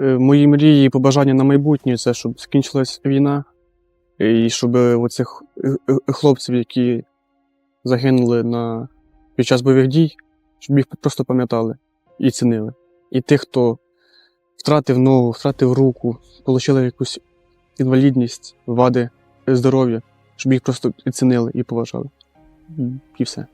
Е, Мої мрії і побажання на майбутнє це щоб скінчилась війна, і щоб оцих е, е, хлопців, які загинули на... під час бойових дій, щоб їх просто пам'ятали і цінили. І тих, хто втратив ногу, втратив руку, отримали якусь інвалідність, вади здоров'я, щоб їх просто цінили і поважали. І все.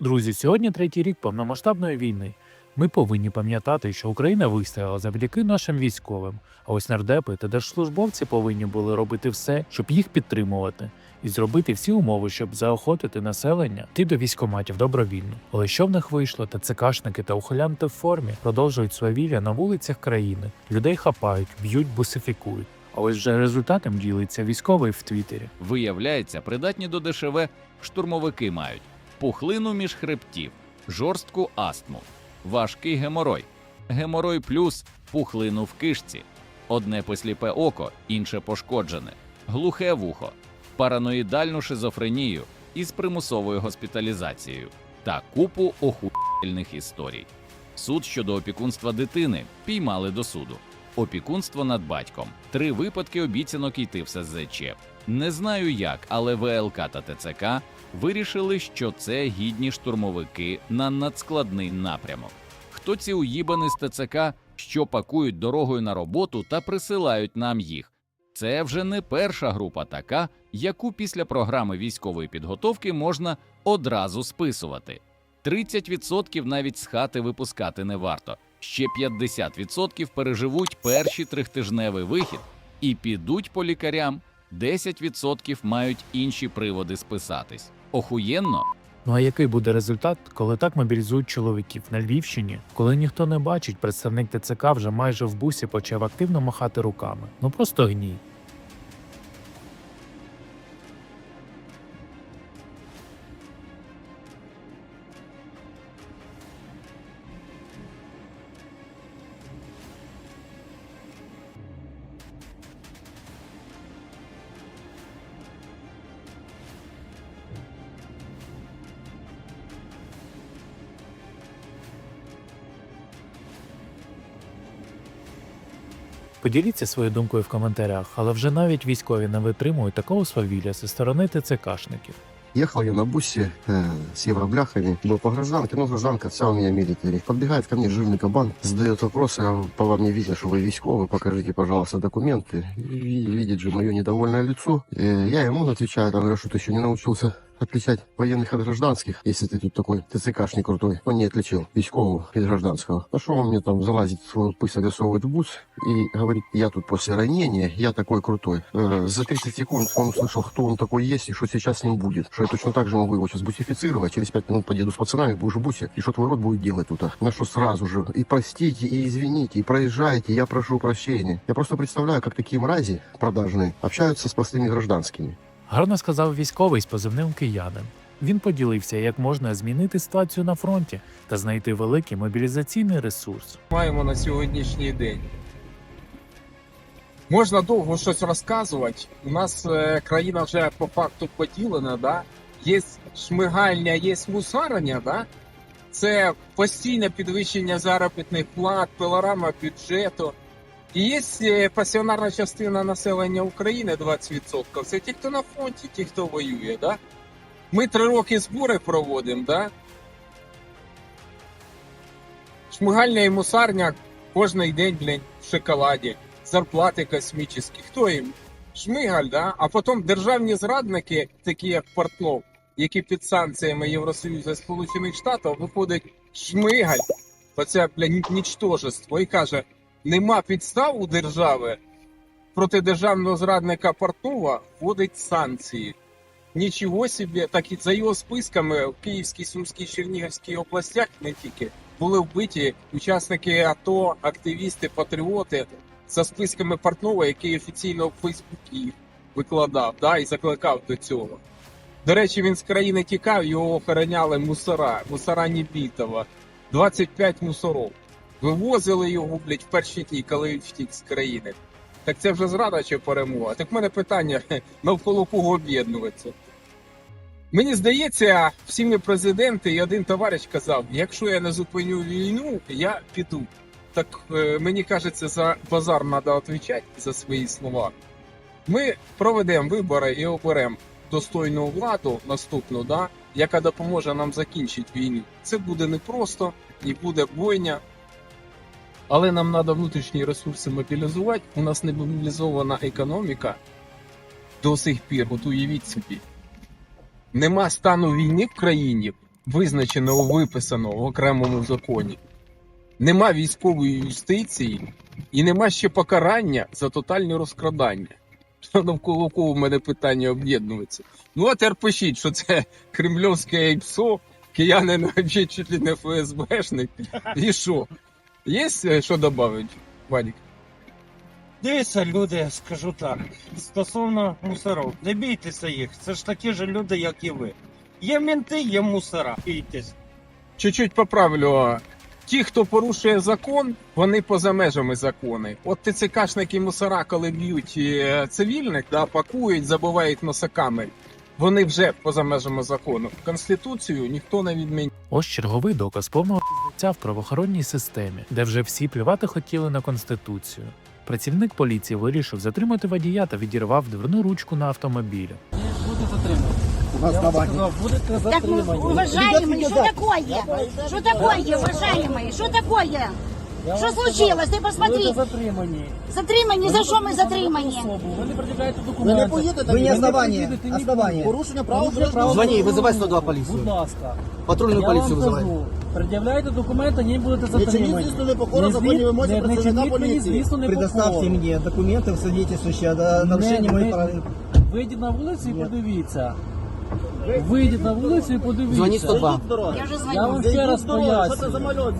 Друзі, сьогодні третій рік повномасштабної війни. Ми повинні пам'ятати, що Україна вистояла завдяки нашим військовим. А ось нардепи та держслужбовці повинні були робити все, щоб їх підтримувати, і зробити всі умови, щоб заохотити населення йти до військоматів добровільно. Але що в них вийшло, ТЦКшники та ухилянти в формі продовжують свавілля на вулицях країни. Людей хапають, б'ють, бусифікують. А ось вже результатом ділиться військовий в Твіттері. Виявляється, придатні до ДШВ штурмовики мають пухлину між хребтів, жорстку астму, важкий геморой, геморой плюс пухлину в кишці, одне посліпе око, інше пошкоджене, глухе вухо, параноїдальну шизофренію із примусовою госпіталізацією та купу охуєнних історій. Суд щодо опікунства дитини піймали до суду. Опікунство над батьком. Три випадки обіцянок йти в СЗЧ. Не знаю як, але ВЛК та ТЦК вирішили, що це гідні штурмовики на надскладний напрямок. Хто ці уїбани з ТЦК, що пакують дорогою на роботу та присилають нам їх? Це вже не перша група така, яку після програми військової підготовки можна одразу списувати. 30% навіть з хати випускати не варто. Ще 50% переживуть перший трихтижневий вихід і підуть по лікарям. 10% мають інші приводи списатись. Охуєнно? Ну а який буде результат, коли так мобілізують чоловіків на Львівщині, коли ніхто не бачить, представник ТЦК вже майже в бусі почав активно махати руками. Ну просто гній. Поділіться своєю думкою в коментарях, але вже навіть військові не витримують такого свавілля зі сторони ТЦКшників. Ехал я на бусе э, с евробляхами, был по гражданке, но гражданка вся у меня милитари. Подбегает ко мне жирный кабан, задает вопросы, а по вам не видно, что вы військовый, покажите, пожалуйста, документы. И видит же мое недовольное лицо. Э, я ему отвечаю, там, говорю, что ты еще не научился отличать военных от гражданских, если ты тут такой ТЦКшник крутой. Он не отличил військового от гражданского. Пошел он мне там залазить в свой засовывает в бус и говорит, я тут после ранения, я такой крутой. Э, за 30 секунд он услышал, кто он такой есть и что сейчас с ним будет. Что я точно так же могу его сейчас бусифицировать, через 5 минут подъеду с пацанами, будешь в бусе, и что твой рот будет делать тут. а? На что сразу же, и простите, и извините, и проезжайте, я прошу прощения. Я просто представляю, как такие мрази продажные общаются с простыми гражданскими. Гарно сказав військовий з позивним киянин. Він поділився, як можна змінити ситуацію на фронті та знайти великий мобілізаційний ресурс. маємо на сьогоднішній день. Можна довго щось розказувати. У нас е, країна вже по факту поділена, да? є шмигальня, є мусарення, да? це постійне підвищення заробітних плат, пилорама бюджету. Є е, пасіонарна частина населення України 20%. Це ті, хто на фронті, ті, хто воює. Да? Ми три роки збори проводимо, да? Шмигальня і мусарня кожний день, блядь, в шоколаді, зарплати космічні. Хто їм? Шмигаль, да? А потім державні зрадники, такі як Портнов, які під санкціями Євросоюзу і Сполучених Штатів, виходить Шмигаль, оце, блядь, нічтожество, і каже, нема підстав у держави проти державного зрадника Портнова вводить санкції. Нічого собі, так і за його списками в Київській, Сумській, Чернігівській областях не тільки були вбиті учасники АТО, активісти, патріоти за списками Портнова, який офіційно в Фейсбуці викладав да, і закликав до цього. До речі, він з країни тікав, його охороняли мусора, мусора Нібітова, 25 мусоров. Вивозили його, блядь, в перші дні, коли він втік з країни. Так це вже зрада чи перемога? Так в мене питання, навколо кого об'єднуватися? Мені здається, всі ми президенти і один товариш казав: якщо я не зупиню війну, я піду. так е, мені кажеться, за базар треба відповідати за свої слова. Ми проведемо вибори і оберемо достойну владу наступну, да, яка допоможе нам закінчити війну. Це буде непросто і буде бойня. Але нам треба внутрішні ресурси мобілізувати. У нас не мобілізована економіка до сих пір. От уявіть собі. Нема стану війни в країні, визначеного виписаного в окремому законі. Нема військової юстиції і нема ще покарання за тотальне розкрадання. Навколо кого в мене питання об'єднується. Ну, а тепер пишіть, що це кремльовське ейпсо, киянин взагалі чуть ли не ФСБшник. І що? Є що додати, Вадик? Дивіться, люди, скажу так, стосовно мусорів, не бійтеся їх, це ж такі ж люди, як і ви. Є менти, є мусора. Бійтесь. Чуть-чуть поправлю. Ті, хто порушує закон, вони поза межами закону. От ТЦКшники і мусора, коли б'ють е, цивільних, да, пакують, забувають носоками. Вони вже поза межами закону. Конституцію ніхто не відміняє. Ось черговий доказ повного в правоохоронній системі, де вже всі плювати хотіли на конституцію. Працівник поліції вирішив затримати водія та відірвав дверну ручку на автомобілі. Так, ну, уважаемый, что такое? Что такое, уважаемый? Что такое? Что случилось? Ты посмотри. затримані. Затримані, за що ми затримані? Ви не пред'являєте Ви документи. не поїдете? Ви не Ви основание. поїдете ні- Основание. Порушення правил Порушення дорожнього правил Звони, дорожнього вызывай руху. 102 полицию. Будь ласка. Патрульную Я полицию вам вызывай. кажу, пред'являйте документи, ні будете Не чиніть, затримані. звісно, непокору Не законній звід- вимозі не- не працівника чиніть мені, поліції. звісно, Предоставьте непокору. мне документы, свидетельствующие о нарушении Не- моих не- прав. Вийдіть на вулицю і Ні. подивіться. Вийдіть на вулицю і подивіться. Звони 102. Зайдіть з дороги. Я вже Я звоню. вам ще раз Зайдіть з дороги. Що це за пояснюю.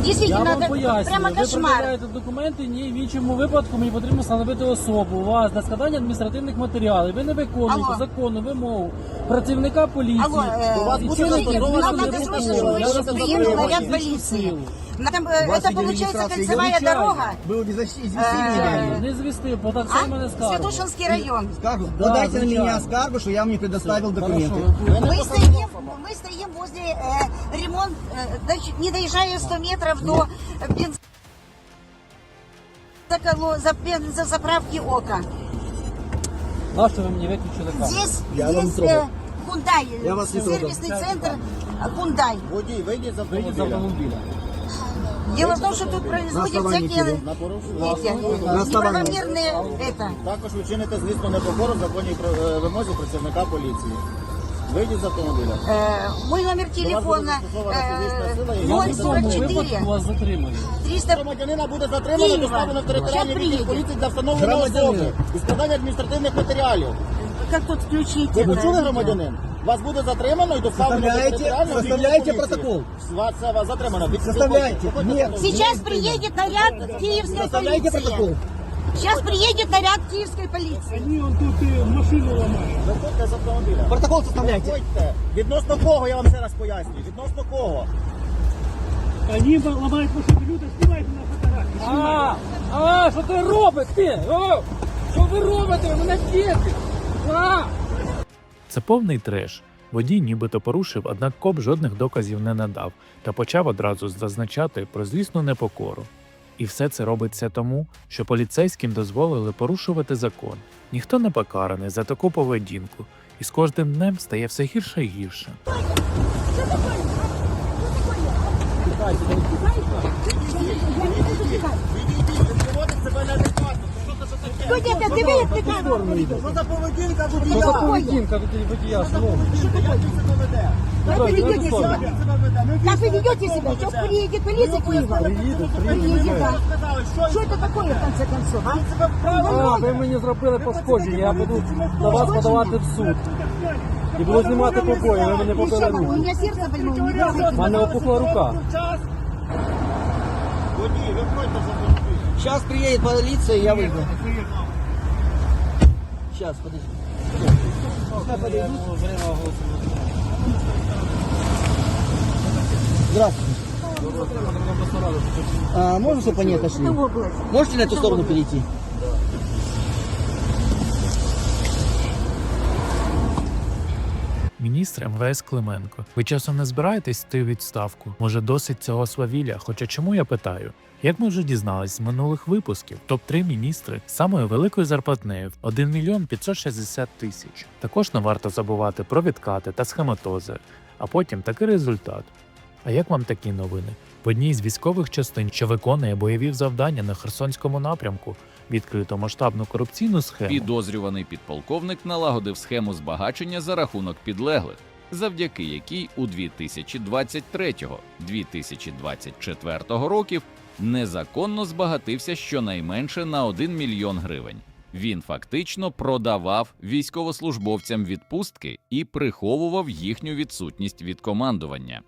мальоцтво? Я Действительно, вам это пояснюю. прямо Ви кошмар. пред'являєте документи, ні, в іншому випадку мені потрібно встановити особу. У вас для складання адміністративних матеріалів. Ви не виконуєте Алло. законну вимогу працівника поліції. Алло, э, До вас І буде чините Подождите, застосована нам надо адміністративну срочно, силу. чтобы Я еще вас приехал запрошую. наряд Фізичну полиции. силу. Там, У э, вас это идет получается регистрация кольцевая изначально. дорога. Был не защи- известили Э, меня. Не звісти, бо так само мене А? скаргу. Святошинский район. Скаргу. Да, Подайте на звичайно. меня скаргу, что я вам не предоставил документы. Хорошо, Мы стоим, мы стоим возле э, ремонт, э, доч- не доезжая 100 метров до э, бенз... заколо- за бензозаправки ОКа. На що ви мені виключили камеру? Здесь Я вам не есть трогал. э, Hyundai, Я вас не трогал. сервисный центр э, Hyundai. Водій, вийдіть з Вийдіть з автомобіля. автомобіля. Дело в том, что тут производят основании всякие чего? На порушення. эти, На основании. неправомерные это. Також ви чините, звісно, непокору законній про- е, вимозі працівника поліції. Вийдіть з автомобіля. Э, мой номер телефона застосована фізична сила і э, Я в цьому випадку 044 вас затримую. 300 Громадянина буде затримано, Києва. доставлено в територіальний Щас відділ приїде. поліції для встановлення Громадянин. особи і складання адміністративних матеріалів. как тут включить? Ви это почули, видео? громадянин? Вас буде затримано і доставлено до Составляєте- територіального відділу поліції. протокол? Вас це вас затримано. Від- Составляйте. Виходьте з автомобіля. Сейчас приедет наряд киевской Составляйте полиции. протокол. Сейчас приедет наряд киевской полиции. Виходьте з автомобіля. Протокол составляйте. Виходьте. Відносно кого, я вам ще раз пояснюю. Відносно кого? А, а, що ти робиш ти? О, що ви робите? Ви Мене діти! А! Це повний треш. Водій нібито порушив, однак коп жодних доказів не надав та почав одразу зазначати про злісну непокору. І все це робиться тому, що поліцейським дозволили порушувати закон. Ніхто не покараний за таку поведінку, і з кожним днем стає все гірше і гірше. Таке? Кто тебя диви, як ти камеру Що за поведінка Що водія? за Поведінка водія, шановний. Як він себе веде? Как вы ведете Як себя? він себе веде? Ми Как вы військові ведете так себя? само Сейчас веде. приедет полиция Киева. Приедет, да. Сказали, що Что это такое, в конце концов, а? себе А, ви мені зробили пошкодження, я буду на вас подавати в суд. І буду знімати побої, ви мене побили Еще могу, у руку. меня сердце больное, не трогайте. У мене опухла рука. Водій, виходьте з автомобіля. Сейчас приедет полиция, и я выйду. Сейчас, подожди. Пускай подойдут. Здравствуйте. А, можно, чтобы они отошли? Это область. Можете на эту сторону перейти? Міністр МВС Клименко. Ви часом не збираєтесь йти у відставку? Може, досить цього свавілля? Хоча чому я питаю? Як ми вже дізнались з минулих випусків, топ-3 міністри з самою великою зарплатнею 1 мільйон 560 тисяч. Також не варто забувати про відкати та схематози, а потім такий результат. А як вам такі новини? В одній з військових частин, що виконує бойові завдання на Херсонському напрямку, відкрито масштабну корупційну схему. Підозрюваний підполковник налагодив схему збагачення за рахунок підлеглих, завдяки якій у 2023-2024 років незаконно збагатився щонайменше на 1 мільйон гривень. Він фактично продавав військовослужбовцям відпустки і приховував їхню відсутність від командування.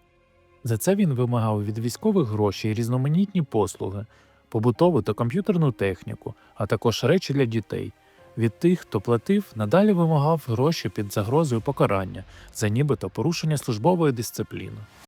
За це він вимагав від військових гроші і різноманітні послуги, побутову та комп'ютерну техніку, а також речі для дітей. Від тих, хто платив, надалі вимагав гроші під загрозою покарання за нібито порушення службової дисципліни.